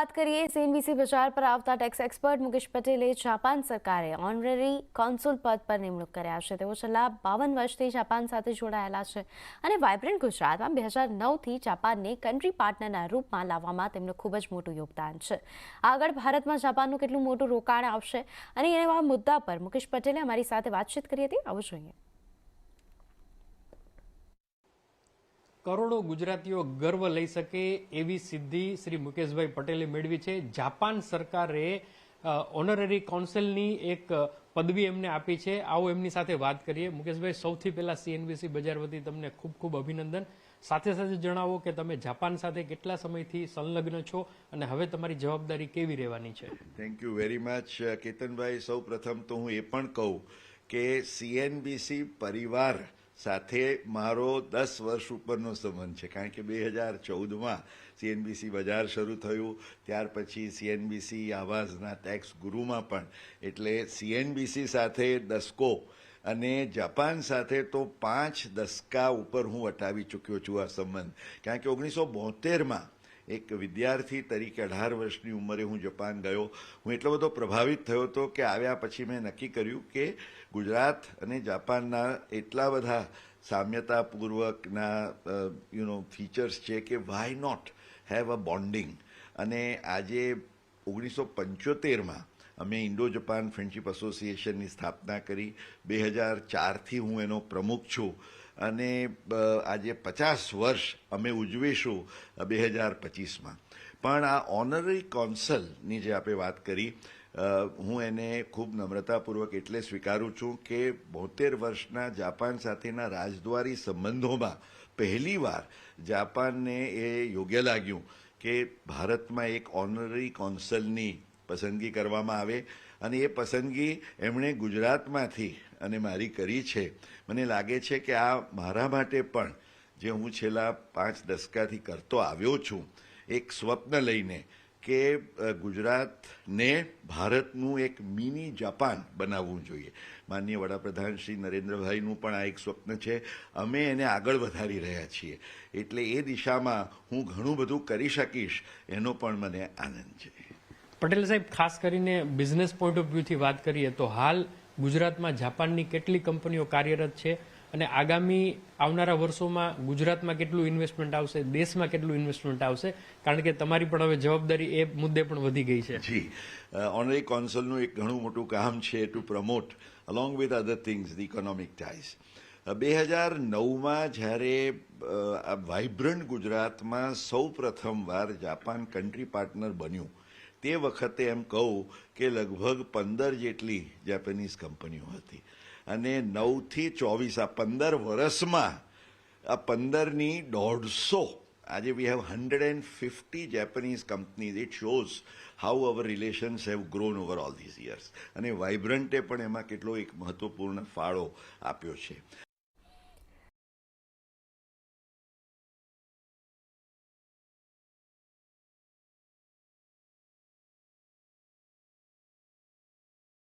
વાત કરીએ, સીએનબીસી બજાર પર આવતા ટેક્સ એક્સપર્ટ મુકેશ પટેલે જાપાન સરકારે ઓનરરી કોન્સુલ પદ પર નિમણૂક કર્યા છે. તેઓ છેલ્લા બાવન વર્ષથી જાપાન સાથે જોડાયેલા છે અને વાઇબ્રન્ટ ગુજરાતમાં બે હજાર નવથી જાપાનને કન્ટ્રી પાર્ટનરના રૂપમાં લાવવામાં તેમનું ખૂબ જ મોટું યોગદાન છે. આગળ ભારતમાં જાપાનનું કેટલું મોટું રોકાણ આવશે અને એવા મુદ્દા પર મુકેશ પટેલે અમારી સાથે વાતચીત કરી હતી. આવું જોઈએ. કરોડો ગુજરાતીઓ ગર્વ લઈ શકે એવી સિદ્ધિ શ્રી મુકેશભાઈ પટેલે મેળવી છે. જાપાન સરકારે ઓનરરી કાઉન્સિલની એક પદવી એમને આપી છે. આવો એમની સાથે વાત કરીએ. મુકેશભાઈ, સૌથી પહેલા સીએનબીસી બજાર વતી તમને ખૂબ ખૂબ અભિનંદન. સાથે સાથે જણાવો કે તમે જાપાન સાથે કેટલા સમયથી સંલગ્ન છો અને હવે તમારી જવાબદારી કેવી રહેવાની છે? થેન્ક યુ વેરી મચ કેતનભાઈ. સૌ પ્રથમ તો હું એ પણ કહું કે સીએનબીસી પરિવાર સાથે મારો દસ વર્ષ ઉપરનો સંબંધ છે. કારણ કે બે હજાર ચૌદમાં સીએનબીસી બજાર શરૂ થયું. ત્યાર પછી સીએનબીસી આવાઝના ટેક્સ ગુરુમાં પણ. એટલે સીએનબીસી સાથે દસકો અને જાપાન સાથે તો પાંચ દસકા ઉપર હું વટાવી ચૂક્યો છું આ સંબંધ. કારણ કે ઓગણીસો બોતેરમાં એક વિદ્યાર્થી તરીકે અઢાર વર્ષની ઉંમરે હું જપાન ગયો. હું એટલો બધો પ્રભાવિત થયો હતો કે આવ્યા પછી મેં નક્કી કર્યું કે ગુજરાત અને જાપાનના એટલા બધા સામ્યતાપૂર્વકના યુ નો ફીચર્સ છે કે why not have a bonding અને આજે ઓગણીસો પંચોતેરમાં અમે ઇન્ડો જપાન ફ્રેન્ડશીપ એસોસિએશનની સ્થાપના કરી. બે હજાર ચારથી હું એનો પ્રમુખ છું. અને આજે પચાસ વર્ષ અમે ઉજવીશું બે હજાર પચીસમાં. પણ આ ઓનરરી કોન્સલની જે આપણે વાત કરી હું એને ખૂબ નમ્રતાપૂર્વક એટલે સ્વીકારું છું કે બોતેર વર્ષના જાપાન સાથેના રાજદ્વારી સંબંધોમાં પહેલીવાર જાપાનને એ યોગ્ય લાગ્યું કે ભારતમાં એક ઓનરરી કોન્સલની પસંદગી કરવામાં આવે અને એ પસંદગી એમણે ગુજરાતમાંથી અને મારી કરી છે. મને લાગે છે કે આ મારા માટે પણ, જે હું છેલ્લા પાંચ દશકાથી કરતો આવ્યો છું, એક સ્વપ્ન લઈને કે ગુજરાતને ભારતનું એક મિની જાપાન બનાવવું જોઈએ. માનનીય વડાપ્રધાન શ્રી નરેન્દ્રભાઈનું પણ આ એક સ્વપ્ન છે. અમે એને આગળ વધારી રહ્યા છીએ. એટલે એ દિશામાં હું ઘણું બધું કરી શકીશ, એનો પણ મને આનંદ છે. પટેલ સાહેબ, ખાસ કરીને બિઝનેસ પોઈન્ટ ઓફ વ્યૂથી વાત કરીએ તો હાલ ગુજરાતમાં જાપાનની કેટલી કંપનીઓ કાર્યરત છે અને આગામી આવનારા વર્ષોમાં ગુજરાતમાં કેટલું ઇન્વેસ્ટમેન્ટ આવશે, દેશમાં કેટલું ઇન્વેસ્ટમેન્ટ આવશે? કારણ કે તમારી પણ હવે જવાબદારી એ મુદ્દે પણ વધી ગઈ છે. જી. ઓનરી કોન્સલનું એક ઘણું મોટું કામ છે to promote along with other things the economic ties બે હજાર નવમાં જ્યારે આ વાઇબ્રન્ટ ગુજરાતમાં સૌ પ્રથમવાર જાપાન કન્ટ્રી પાર્ટનર બન્યું તે વખતે એમ કહું કે લગભગ પંદર જેટલી જેપનીઝ કંપનીઓ હતી. અને નવથી ચોવીસ, આ પંદર વર્ષમાં, આ પંદરની દોઢસો, આજે we have hundred and fifty Japanese companies it shows how our relations have grown over all these years અને વાઇબ્રન્ટે પણ એમાં કેટલો એક મહત્વપૂર્ણ ફાળો આપ્યો છે.